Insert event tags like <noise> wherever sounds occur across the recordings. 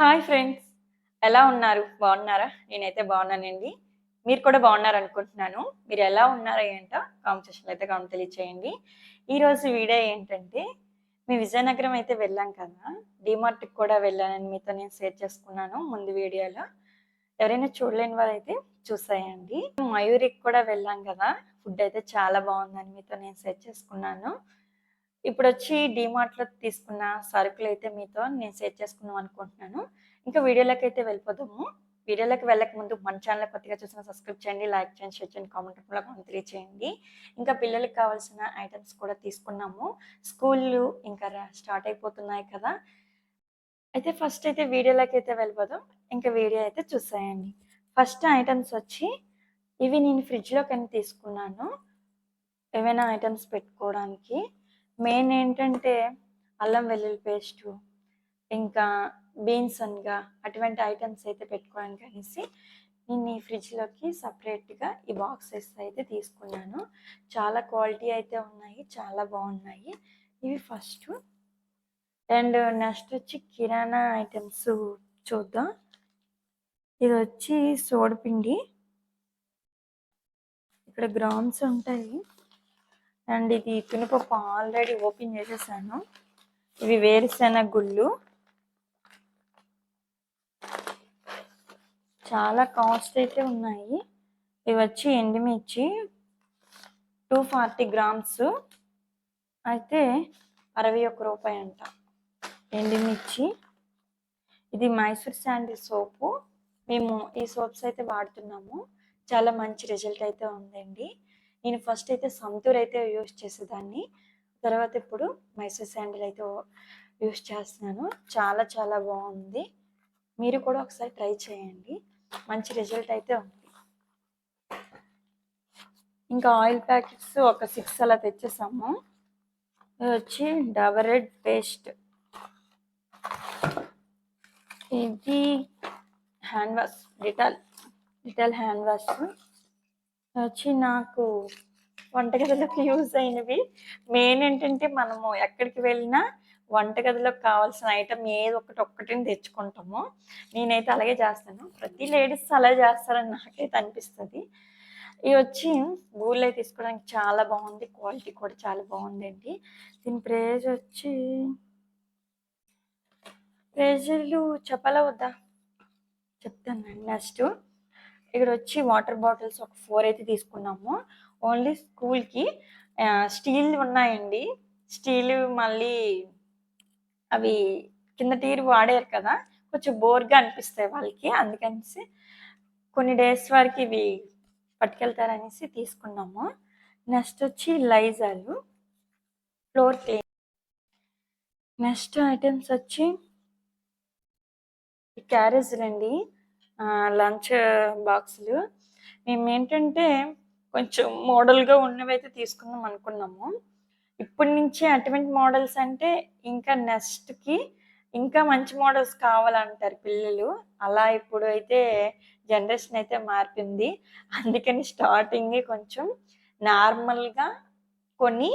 Hi friends ఎలా ఉన్నారు? బాగున్నారా? నేనైతే బాగున్నానండి. మీరు కూడా బాగున్నారు అనుకుంటున్నాను మీరు ఎలా ఉన్నారో ఏంటో కామెంట్ సెక్షన్లో అయితే కామెంట్ తెలియచేయండి. ఈరోజు వీడియో ఏంటంటే మీ విజయనగరం అయితే వెళ్ళాం కదా. డిమార్ట్కి కూడా వెళ్ళానని మీతో నేను షేర్ చేసుకున్నాను ముందు వీడియోలో. ఎవరైనా చూడలేని వారైతే చూసాయండి. మయూరికి కూడా వెళ్ళాం కదా. ఫుడ్ అయితే చాలా బాగుందని మీతో నేను షేర్ చేసుకున్నాను. ఇప్పుడు వచ్చి డిమార్ట్లో తీసుకున్న సరుకులు అయితే మీతో నేను షేర్ చేసుకుందాం అనుకుంటున్నాను. ఇంకా వీడియోలోకి అయితే వెళ్ళిపోదాము. వీడియోలోకి వెళ్ళక ముందు మన ఛానల్ కొత్తగా చూసిన సబ్స్క్రైబ్ చేయండి లైక్ చేయండి షేర్ చేయండి కామెంట్ కూడా కామెంట్ తెలియచేయండి. ఇంకా పిల్లలకి కావాల్సిన ఐటమ్స్ కూడా తీసుకున్నాము. స్కూళ్ళు ఇంకా స్టార్ట్ అయిపోతున్నాయి కదా. అయితే ఫస్ట్ అయితే వీడియోలోకి అయితే వెళ్ళిపోదాం. ఇంకా వీడియో అయితే చూసేయండి. ఫస్ట్ ఐటమ్స్ వచ్చి ఇవి నేను ఫ్రిడ్జ్లో కానీ తీసుకున్నాను. ఏమైనా ఐటమ్స్ పెట్టుకోవడానికి. మెయిన్ ఏంటంటే అల్లం వెల్లుల్లి పేస్టు ఇంకా బీన్స్ అనగా అటువంటి ఐటమ్స్ అయితే పెట్టుకోవడానికి అనేసి నేను ఈ ఫ్రిడ్జ్లోకి సపరేట్గా ఈ బాక్సెస్ అయితే తీసుకున్నాను. చాలా క్వాలిటీ అయితే ఉన్నాయి చాలా బాగున్నాయి. ఇవి ఫస్ట్. అండ్ నెక్స్ట్ వచ్చి కిరాణా ఐటమ్స్ చూద్దాం. ఇది వచ్చి సోడపిండి. ఇక్కడ గ్రామ్స్ ఉంటాయి. అండ్ ఇది తునిపప్పు ఆల్రెడీ ఓపెన్ చేసేసాను. ఇవి వేరుశెనగ గుళ్ళు చాలా కాస్ట్ అయితే ఉన్నాయి. ఇవి వచ్చి ఎండుమిర్చి టూ ఫార్టీ గ్రామ్స్ అయితే అరవై ఒక్క రూపాయి అంట ఎండుమిర్చి. ఇది మైసూర్ శాండిల్ సోపు. మేము ఈ సోప్స్ అయితే వాడుతున్నాము. చాలా మంచి రిజల్ట్ అయితే ఉందండి. నేను ఫస్ట్ అయితే సంతూర్ అయితే యూస్ చేసేదాన్ని. తర్వాత ఇప్పుడు మైసూర్ శాండిల్ అయితే యూస్ చేస్తున్నాను. చాలా చాలా బాగుంది. మీరు కూడా ఒకసారి ట్రై చేయండి. మంచి రిజల్ట్ అయితే ఉంది. ఇంకా ఆయిల్ ప్యాకెట్స్ ఒక సిక్స్ అలా తెచ్చేసాము. ఇది వచ్చి డబర్ రెడ్ పేస్ట్ ఇది hand wash Dettol Dettol hand wash వచ్చి నాకు వంటగదిలోకి <laughs> యూజ్ అయినవి. మెయిన్ ఏంటంటే మనము ఎక్కడికి వెళ్ళినా వంటగదిలోకి కావాల్సిన ఐటమ్ ఏదో ఒకటి ఒక్కటిని తెచ్చుకుంటాము. నేనైతే అలాగే చేస్తాను. ప్రతి లేడీస్ అలా చేస్తారని నాకైతే అనిపిస్తుంది. ఇవి వచ్చి బూళ్ళు అయితే తీసుకోవడానికి చాలా బాగుంది. క్వాలిటీ కూడా చాలా బాగుందండి. దీని ప్రైజ్ వచ్చి ప్రైజులు చెప్పాలా వద్దా? చెప్తానండి నెక్స్ట్ ఇక్కడ వచ్చి వాటర్ బాటిల్స్ ఒక ఫోర్ అయితే తీసుకున్నాము. ఓన్లీ స్కూల్కి స్టీల్ ఉన్నాయండి. స్టీల్ మళ్ళీ అవి కింద టీరు వాడారు కదా కొంచెం బోర్గా అనిపిస్తాయి వాళ్ళకి. అందుకనేసి కొన్ని డేస్ వరకు ఇవి పట్టుకెళ్తారనేసి తీసుకున్నాము. నెక్స్ట్ వచ్చి లైజాలు ఫ్లోర్ క్లీన్ నెక్స్ట్ ఐటమ్స్ వచ్చి క్యారేజ్లు అండి లంచ్ బాక్సులు. మేము ఏంటంటే కొంచెం మోడల్గా ఉన్నవి అయితే తీసుకుందాం అనుకున్నాము. ఇప్పటి నుంచి అటువంటి మోడల్స్ అంటే ఇంకా నెక్స్ట్కి ఇంకా మంచి మోడల్స్ కావాలంటారు పిల్లలు. అలా ఇప్పుడు అయితే జనరేషన్ అయితే మారిపోయింది అందుకని స్టార్టింగ్ కొంచెం నార్మల్గా కొని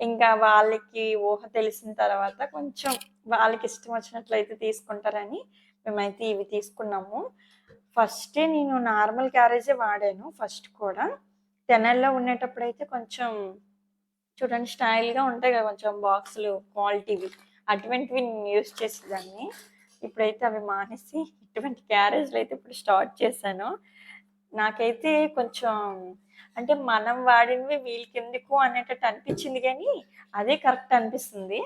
ఇంకా వాళ్ళకి ఊహ తెలిసిన తర్వాత కొంచెం వాళ్ళకి ఇష్టం వచ్చినట్లయితే తీసుకుంటారని మేమైతే ఇవి తీసుకున్నాము. ఫస్టే నేను నార్మల్ క్యారేజే వాడాను ఫస్ట్ కూడా. తెనల్లో ఉండేటప్పుడు అయితే కొంచెం చూడండి స్టైల్గా ఉంటాయి కదా కొంచెం బాక్సులు క్వాలిటీవి. అటువంటివి నేను యూస్ చేసేదాన్ని. ఇప్పుడైతే అవి మానేసి ఇటువంటి క్యారేజ్లు అయితే ఇప్పుడు స్టార్ట్ చేశాను. నాకైతే కొంచెం అంటే మనం వాడినవి వీళ్ళకి ఎందుకు అనేటట్టు అనిపించింది కానీ అదే కరెక్ట్ అనిపిస్తుంది.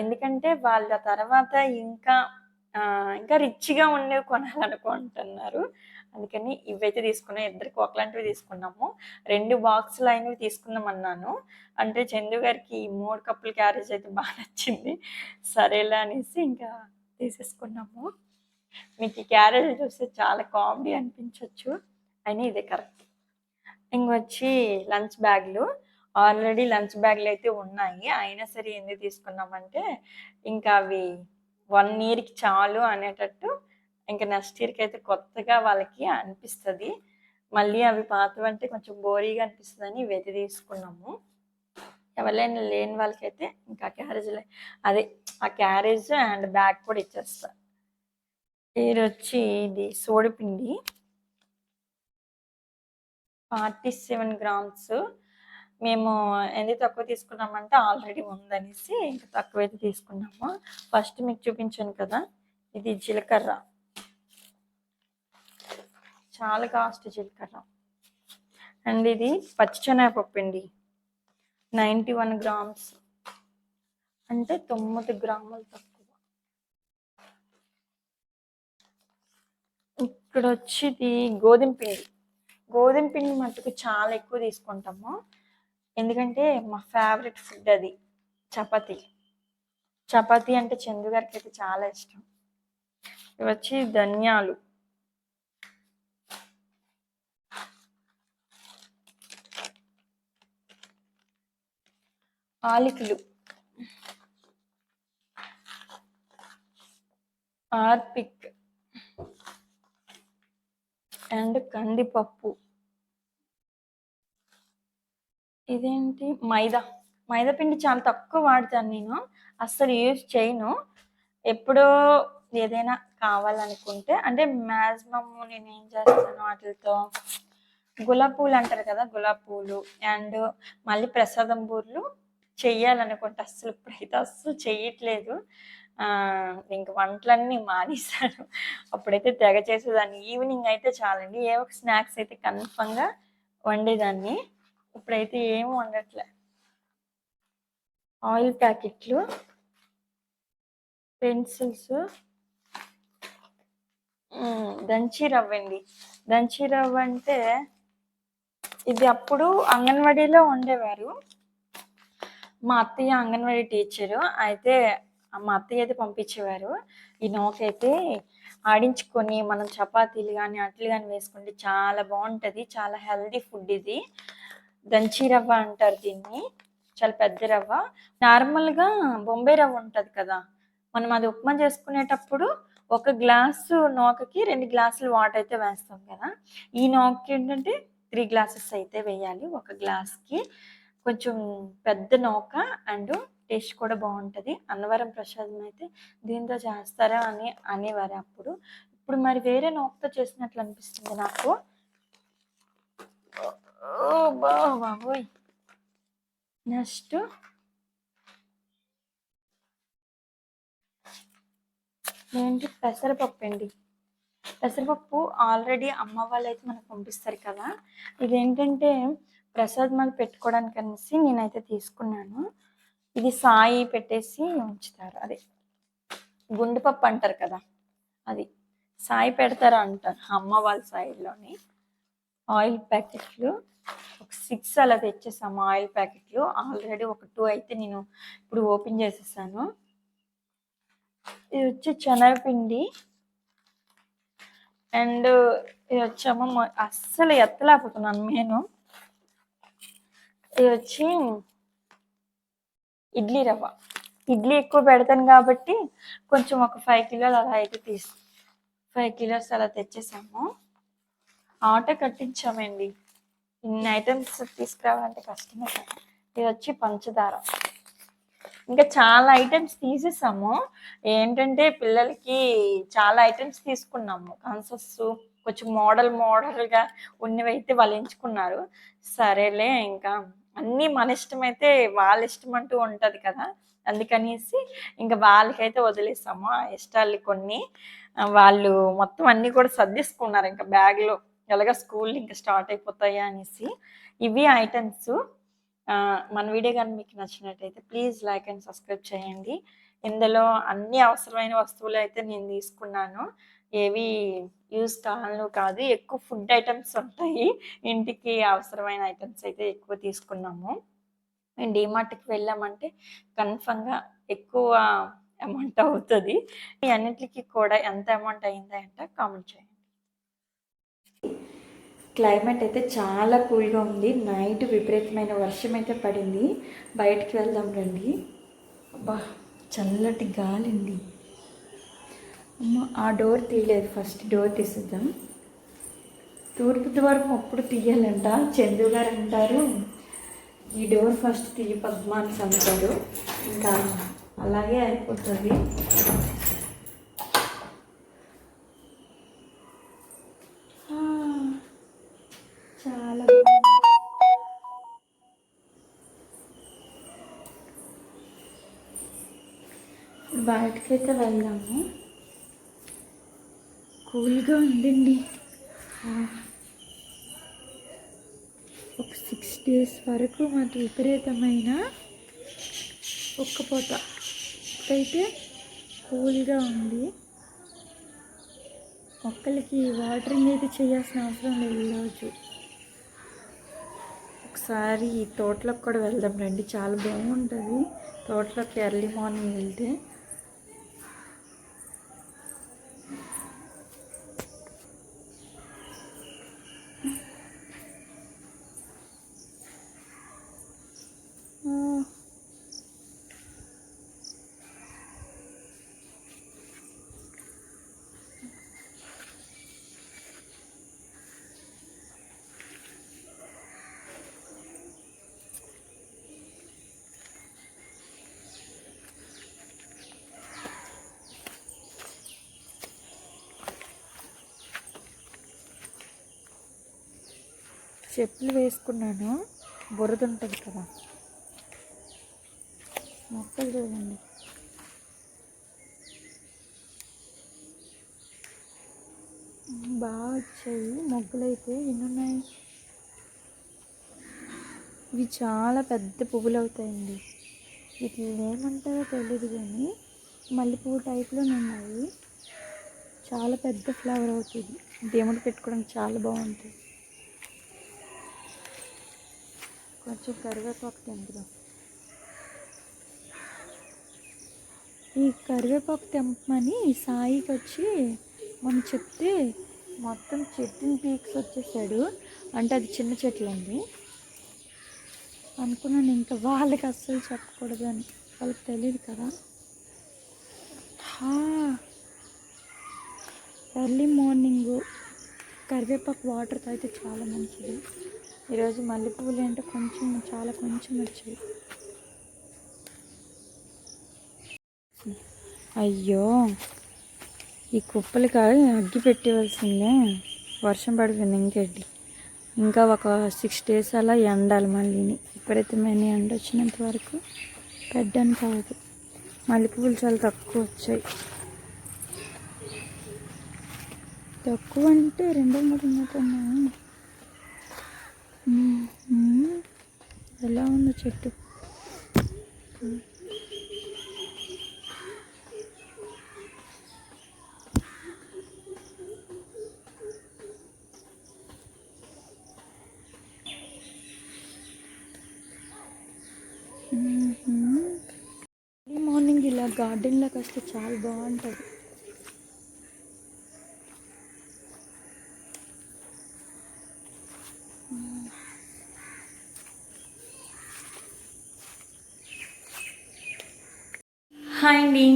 ఎందుకంటే వాళ్ళ తర్వాత ఇంకా ఇంకా రిచ్గా ఉండేవి కొనాలనుకుంటున్నారు. అందుకని ఇవైతే తీసుకున్నాం ఇద్దరికి ఒకలాంటివి తీసుకున్నాము. రెండు బాక్సులు అయినవి తీసుకుందాం అన్నాను. అంటే చందు గారికి మూడు కప్పుల క్యారేజ్ అయితే బాగా నచ్చింది. సరేలా అనేసి ఇంకా తీసేసుకున్నాము. మీకు ఈ క్యారేజ్ చూస్తే చాలా కామెడీ అనిపించవచ్చు అయినా ఇదే కరెక్ట్. ఇంకొచ్చి లంచ్ బ్యాగ్లు. ఆల్రెడీ లంచ్ బ్యాగ్లు అయితే ఉన్నాయి. అయినా సరే ఎందుకు తీసుకున్నామంటే ఇంకా అవి వన్ ఇయర్కి చాలు అనేటట్టు ఇంకా నెక్స్ట్ ఇయర్కి అయితే కొత్తగా వాళ్ళకి అనిపిస్తుంది. మళ్ళీ అవి పాతవంటే కొంచెం బోరీగా అనిపిస్తుంది అని తీసుకున్నాము. ఎవరైనా లేని వాళ్ళకైతే ఇంకా క్యారేజ్ అదే ఆ క్యారేజ్ అండ్ బ్యాగ్ కూడా ఇచ్చేస్తా. ఇది వచ్చి ఇది సోడిపిండి. ఫార్టీ సెవెన్ గ్రామ్స్ మేము ఎందుకు తక్కువ తీసుకున్నామంటే ఆల్రెడీ ఉందనేసి ఇంకా తక్కువైతే తీసుకున్నాము. ఫస్ట్ మీకు చూపించాను కదా ఇది జీలకర్ర. చాలా కాస్ట్ జీలకర్ర. అండ్ ఇది పచ్చిశనగపప్పు అండి. Ninety one grams. అంటే తొమ్మిది గ్రాములు తక్కువ. ఇక్కడ వచ్చి ఇది గోధుమ పిండి. గోధుమ పిండి మట్టుకు చాలా ఎక్కువ తీసుకుంటాము. ఎందుకంటే మా ఫేవరెట్ ఫుడ్ అది చపాతీ. చపాతీ అంటే చందు గారికి అయితే చాలా ఇష్టం. ఇవి వచ్చి ధనియాలు. ఆలికలు. ఆర్పిక్. అండ్ కందిపప్పు. ఇదేంటి? మైదా. మైదా పిండి చాలా తక్కువ వాడతాను నేను. అస్సలు యూజ్ చేయను. ఎప్పుడో ఏదైనా కావాలనుకుంటే అంటే మ్యాక్సిమమ్ నేను ఏం చేస్తాను వాటితో గులాబ్ పూలు అంటారు కదా గులాబ్ పూలు. అండ్ మళ్ళీ ప్రసాదం పూలు చెయ్యాలనుకుంటే అస్సలు ఇప్పుడైతే అస్సలు చెయ్యట్లేదు. ఇంక వంటలన్నీ మానేశాను. అప్పుడైతే తెగ చేసేదాన్ని. ఈవినింగ్ అయితే చాలండి. ఏ ఒక స్నాక్స్ అయితే కన్ఫర్మ్గా వండేదాన్ని. ఇప్పుడైతే ఏం వండట్లే. ఆయిల్ ప్యాకెట్లు పెన్సిల్స్ దంచి రవ్వ అండి. దంచి రవ్వ అంటే ఇది అప్పుడు అంగన్వాడీలో ఉండేవారు. మా అత్తయ్య అంగన్వాడీ టీచరు. అయితే మా అత్తయ్య అయితే పంపించేవారు. ఈ నోకైతే ఆడించుకొని మనం చపాతీలు కానీ అట్లు కానీ వేసుకుంటే చాలా బాగుంటుంది చాలా హెల్దీ ఫుడ్ ఇది. దంచి రవ్వ అంటారు దీన్ని. చాలా పెద్ద రవ్వ. నార్మల్గా బొంబే రవ్వ ఉంటుంది కదా. మనం అది ఉప్మా చేసుకునేటప్పుడు ఒక గ్లాసు నోకకి రెండు గ్లాసులు వాటర్ అయితే వేస్తాం కదా. ఈ నోకకి ఏంటంటే త్రీ గ్లాసెస్ అయితే వేయాలి. ఒక గ్లాస్కి కొంచెం పెద్ద నోక అండ్ టేస్ట్ కూడా బాగుంటుంది. అన్నవరం ప్రసాదం అయితే దీంతో చేస్తారా అని అనేవారు అప్పుడు. ఇప్పుడు మరి వేరే నోకతో చేసినట్లు అనిపిస్తుంది నాకు. ఓ బాబోయ్. నెక్స్ట్. ఏంటి పెసరపప్పు అండి. పెసరపప్పు ఆల్రెడీ అమ్మ వాళ్ళు అయితే మనకు పంపిస్తారు కదా. ఇదేంటంటే ప్రసాదమాలు పెట్టుకోవడానికి అనేసి నేనైతే తీసుకున్నాను. ఇది సాయి పెట్టేసి ఉంచుతారు. అదే గుండెపప్పు అంటారు కదా. అది. సాయి పెడతారా అంటారు అమ్మ వాళ్ళ సైడ్లోని ఆయిల్ ప్యాకెట్లు. ఒక సిక్స్ అలా తెచ్చేసాము ఆయిల్ ప్యాకెట్లు. ఆల్రెడీ ఒక టూ అయితే నేను ఇప్పుడు ఓపెన్ చేసేసాను. ఇది వచ్చి శనగపిండి. అండ్ ఇది వచ్చేమో అస్సలు ఎత్తలేకపోతున్నాను నేను. ఇది వచ్చి ఇడ్లీ రవ్వ. ఇడ్లీ ఎక్కువ పెడతాను కాబట్టి కొంచెం ఒక ఫైవ్ కిలోలు అలా అయితే తీసు ఫైవ్ కిలోస్ అలా తెచ్చేసాము. ఆటో కట్టించామండి. ఇన్ని ఐటమ్స్ తీసుకురావాలంటే కష్టమే కదా. ఇది వచ్చి పంచదార. ఇంకా చాలా ఐటమ్స్ తీసేసాము. ఏంటంటే పిల్లలకి చాలా ఐటమ్స్ తీసుకున్నాము. కన్సస్ కొంచెం మోడల్ మోడల్గా ఉన్నవైతే వాళ్ళు ఎంచుకున్నారు. సరేలే ఇంకా అన్నీ మన ఇష్టమైతే వాళ్ళ ఇష్టం అంటూ ఉంటుంది కదా. అందుకనేసి ఇంకా వాళ్ళకైతే వదిలేసాము ఆ ఇష్టాలు కొన్ని. వాళ్ళు మొత్తం అన్నీ కూడా సర్దిసుకున్నారు ఇంకా బ్యాగ్లో ఎలాగ స్కూల్ ఇంకా స్టార్ట్ అయిపోతాయా అనేసి ఇవి ఐటమ్స్ మన వీడియో కానీ మీకు నచ్చినట్టయితే ప్లీజ్ లైక్ అండ్ సబ్స్క్రైబ్ చేయండి. ఇందులో అన్ని అవసరమైన వస్తువులు అయితే నేను తీసుకున్నాను. ఏవి యూస్ కావాలను కాదు ఎక్కువ ఫుడ్ ఐటమ్స్ ఉంటాయి. ఇంటికి అవసరమైన ఐటమ్స్ అయితే ఎక్కువ తీసుకున్నాము. మేము డిమార్ట్కి వెళ్ళామంటే కన్ఫర్మ్గా ఎక్కువ అమౌంట్ అవుతుంది. ఈ అన్నిటికీ కూడా ఎంత అమౌంట్ అయిందంటే కామెంట్ చేయండి. క్లైమేట్ అయితే చాలా కూల్గా ఉంది. నైట్ విపరీతమైన వర్షం అయితే పడింది. బయటికి వెళ్దాం రండి. అబ్బా చల్లటి గాలింది ఆ డోర్ తీయలేదు. ఫస్ట్ డోర్ తీసేద్దాం. తూర్పు ద్వారం అప్పుడు తీయాలంట? చందు గారు అంటారు. ఈ డోర్ ఫస్ట్ తీయ పద్మాన్స్ అంటారు ఇంకా అలాగే అయిపోతుంది. బయటకైతే వెళ్దాము కూల్గా ఉందండి. ఒక సిక్స్ డేస్ వరకు మాకు విపరీతమైన ఒక్కపోత ఇప్పుడైతే కూల్గా ఉంది. మొక్కలకి వాటరింగ్ అయితే చేయాల్సిన అవసరం లేదు ఈరోజు ఒకసారి ఈ తోటలోకి కూడా వెళ్దాం రండి. చాలా బాగుంటుంది. తోటలోకి ఎర్లీ మార్నింగ్ వెళ్తే చెప్పులు వేసుకున్నాను. బురద ఉంటుంది కదా. మొక్కలు చూడండి. బాగా వచ్చాయి. మొగ్గలు అయితే ఎన్ని ఉన్నాయి ఇవి చాలా పెద్ద పువ్వులు అవుతాయండి వీటిని ఏమంటారో తెలియదు కానీ మల్లెపువ్వు టైప్లో ఉన్నాయి. చాలా పెద్ద ఫ్లవర్ అవుతుంది దేవుడు పెట్టుకోవడానికి చాలా బాగుంటుంది కొంచెం కరివేపాకు తెంపుదాం. ఈ కరివేపాకు తెంపమని సాయికి వచ్చి మనం చెప్తే మొత్తం చెట్టుని పీక్స్ వచ్చేసాడు. అంటే అది చిన్న చెట్లు అండి. అనుకున్నాను ఇంకా వాళ్ళకి అస్సలు చెప్పకూడదు అని. వాళ్ళకి తెలియదు కదా. ఎర్లీ మార్నింగ్ కరివేపాకు వాటర్ తాగితే చాలా మంచిది. ఈరోజు మల్లెపూలు అంటే కొంచెం చాలా కొంచెం వచ్చాయి. అయ్యో ఈ కుప్పలకి అగ్గి పెట్టేవలసిందే. వర్షం పడిపోయింది ఇంకెడ్డి ఇంకా ఒక సిక్స్ డేస్ అలా ఎండాలి మళ్ళీని విపరీతమైన ఎండ వచ్చినంత వరకు పెట్టడానికి కాదు. మల్లెపూలు చాలా తక్కువ వచ్చాయి. తక్కువ అంటే రెండో మూడు ఉన్నట్టున్నాయి ఎలా ఉంది చెట్టు? ఎర్లీ మార్నింగ్ ఇలా గార్డెన్లోకి వస్తే చాలా బాగుంటుంది. హాయ్ అండి.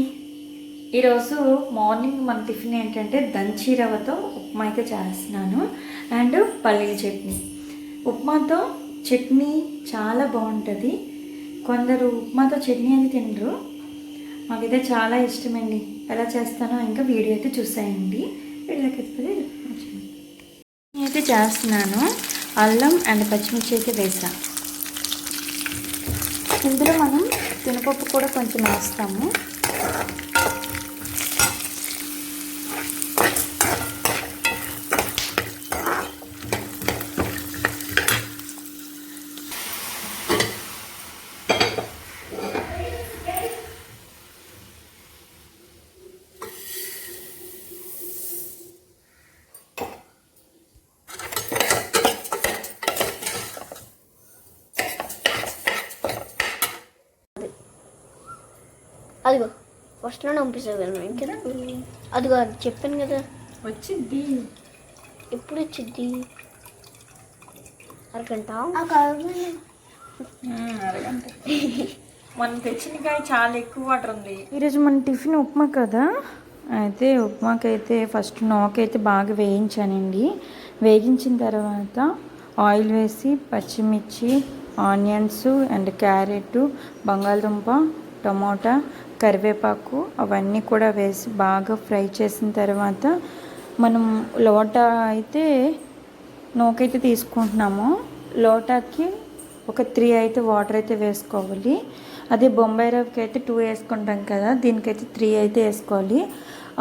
ఈరోజు మార్నింగ్ మన టిఫిన్ ఏంటంటే దంచి రవ్వతో ఉప్మా అయితే చేస్తున్నాను అండ్ పల్లీల చట్నీ. ఉప్మాతో చట్నీ చాలా బాగుంటుంది. కొందరు ఉప్మాతో చట్నీ అని తినరు. మాకైతే చాలా ఇష్టమండి. ఎలా చేస్తానో ఇంకా వీడియో అయితే చూసాయండి. వీడియోకి అయితే చేస్తున్నాను. అల్లం అండ్ పచ్చిమిర్చి అయితే వేసా. ఇందులో మనం శనగపప్పు కూడా కొంచెం వేస్తాము. అదిగో ఫస్ట్లో పంపిస్తాను కదా ఇంకేదా అదిగో అది చెప్పాను కదా. వచ్చింది ఎప్పుడు వచ్చింది అరగంట? అరగంట. మనం తెచ్చిన కాయ చాలా ఎక్కువ వాటర్ ఉంది. ఈరోజు మన టిఫిన్ ఉప్మా కదా? అయితే ఉప్మాకైతే ఫస్ట్ నోకైతే బాగా వేయించానండి. వేగించిన తర్వాత ఆయిల్ వేసి పచ్చిమిర్చి ఆనియన్స్ అండ్ క్యారెట్ బంగాళదుంప టమోటా కరివేపాకు అవన్నీ కూడా వేసి బాగా ఫ్రై చేసిన తర్వాత మనం లోట అయితే నోకైతే తీసుకుంటున్నాము. లోటాకి ఒక త్రీ అయితే వాటర్ అయితే వేసుకోవాలి. అదే బొంబాయి రవ్వకి అయితే టూ వేసుకుంటాం కదా దీనికైతే త్రీ అయితే వేసుకోవాలి.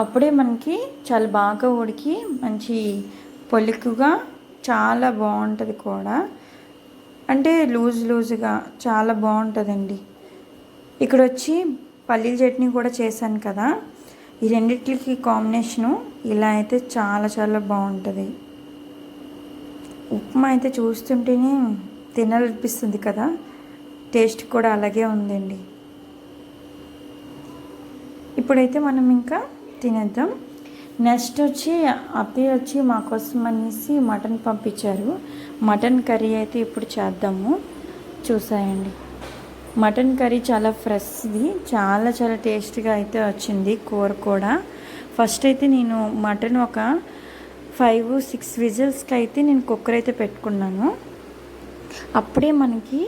అప్పుడే మనకి చాలా బాగా ఉడికి మంచి పొలికుగా చాలా బాగుంటుంది కూడా. అంటే లూజ్ లూజ్గా చాలా బాగుంటుందండి. ఇక్కడ వచ్చి పల్లీల చట్నీ కూడా చేశాను కదా. ఈ రెండిట్లకి కాంబినేషను ఇలా అయితే చాలా చాలా బాగుంటుంది. ఉప్మా అయితే చూస్తుంటేనే తినాలనిపిస్తుంది కదా. టేస్ట్ కూడా అలాగే ఉందండి. ఇప్పుడైతే మనం ఇంకా తినేద్దాం. నెక్స్ట్ వచ్చి అత్తయ్య వచ్చి మా కోసం అనేసి మటన్ పంపించారు. మటన్ కర్రీ అయితే ఇప్పుడు చేద్దాము. చూసాయండి. మటన్ కర్రీ చాలా ఫ్రెష్ది చాలా చాలా టేస్ట్గా అయితే వచ్చింది కూర కూడా. ఫస్ట్ అయితే నేను మటన్ ఒక ఫైవ్ సిక్స్ విజిల్స్కి అయితే నేను కుక్కర్ అయితే పెట్టుకున్నాను. అప్పుడే మనకి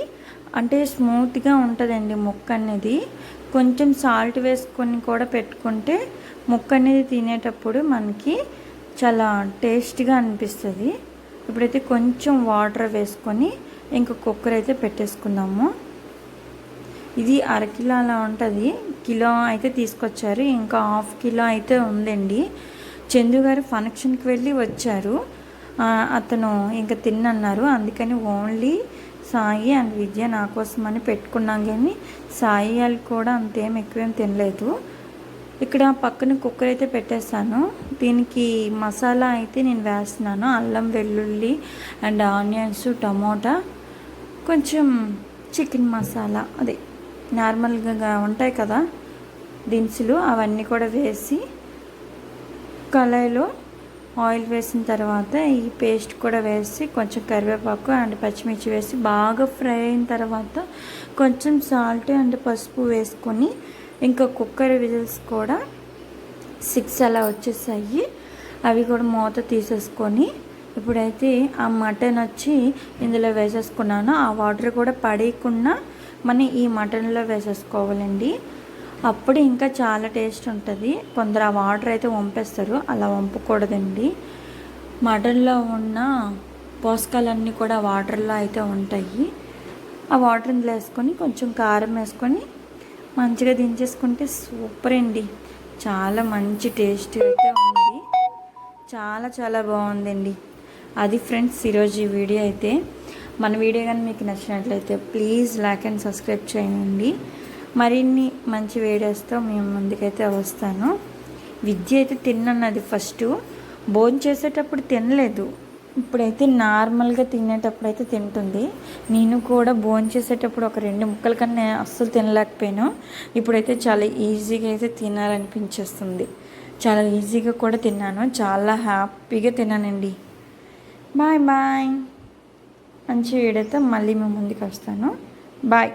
అంటే స్మూత్గా ఉంటుందండి ముక్క అనేది. కొంచెం సాల్ట్ వేసుకొని కూడా పెట్టుకుంటే ముక్క అనేది తినేటప్పుడు మనకి చాలా టేస్ట్గా అనిపిస్తుంది. ఇప్పుడైతే కొంచెం వాటర్ వేసుకొని ఇంకా కుక్కర్ అయితే పెట్టేసుకుందాము. ఇది అరకిలో అలా ఉంటుంది. కిలో అయితే తీసుకొచ్చారు. ఇంకా హాఫ్ కిలో అయితే ఉందండి. చందు గారు ఫంక్షన్కి వెళ్ళి వచ్చారు. అతను ఇంకా తిన్నన్నారు. అందుకని ఓన్లీ సాయి అండ్ విద్య నా కోసం అని పెట్టుకున్నాం. కానీ సాయి వాళ్ళు కూడా అంతేం ఎక్కువేం తినలేదు. ఇక్కడ పక్కన కుక్కర్ అయితే పెట్టేస్తాను దీనికి మసాలా అయితే నేను వేస్తున్నాను. అల్లం వెల్లుల్లి అండ్ ఆనియన్స్ టమోటా కొంచెం చికెన్ మసాలా. అదే. నార్మల్గా ఉంటాయి కదా దినుసులు అవన్నీ కూడా వేసి కళాయిలో ఆయిల్ వేసిన తర్వాత ఈ పేస్ట్ కూడా వేసి కొంచెం కరివేపాకు అండ్ పచ్చిమిర్చి వేసి బాగా ఫ్రై అయిన తర్వాత కొంచెం సాల్ట్ అండ్ పసుపు వేసుకొని ఇంకా కుక్కర్ విజిల్స్ కూడా సిక్స్ అలా వచ్చేసాయి. అవి కూడా మూత తీసేసుకొని ఇప్పుడైతే ఆ మటన్ వచ్చి ఇందులో వేసేసుకున్నాను. ఆ వాటర్ కూడా పడేయకుండా మనం ఈ మటన్లో వేసేసుకోవాలండి. అప్పుడు ఇంకా చాలా టేస్ట్ ఉంటుంది. కొందరు ఆ వాటర్ అయితే వంపేస్తారు. అలా వంపకూడదండి. మటన్లో ఉన్న పోషకాలన్నీ కూడా వాటర్లో అయితే ఉంటాయి. ఆ వాటర్ ఇందులో వేసుకొని కొంచెం కారం వేసుకొని మంచిగా దించేసుకుంటే సూపర్ అండి. చాలా మంచి టేస్ట్ అయితే ఉంది. చాలా చాలా బాగుందండి. అది ఫ్రెండ్స్ ఈరోజు ఈ వీడియో అయితే. మన వీడియో కానీ మీకు నచ్చినట్లయితే ప్లీజ్ లైక్ అండ్ సబ్స్క్రైబ్ చేయండి. మరిన్ని మంచి వీడియోస్తో మేము ముందుకైతే వస్తాను. విద్య అయితే తిన్నది ఫస్ట్. భోజనం చేసేటప్పుడు తినలేదు. ఇప్పుడైతే నార్మల్గా తినేటప్పుడు అయితే తింటుంది. నేను కూడా భోజనం చేసేటప్పుడు ఒక రెండు ముక్కల కన్నా అస్సలు తినలేకపోయాను. ఇప్పుడైతే చాలా ఈజీగా అయితే తినాలనిపించేస్తుంది. చాలా ఈజీగా కూడా తిన్నాను. చాలా హ్యాపీగా తిన్నానండి. Bye bye. మంచి వీడియోతో మళ్ళీ మేము ముందుకు వస్తాను. బాయ్.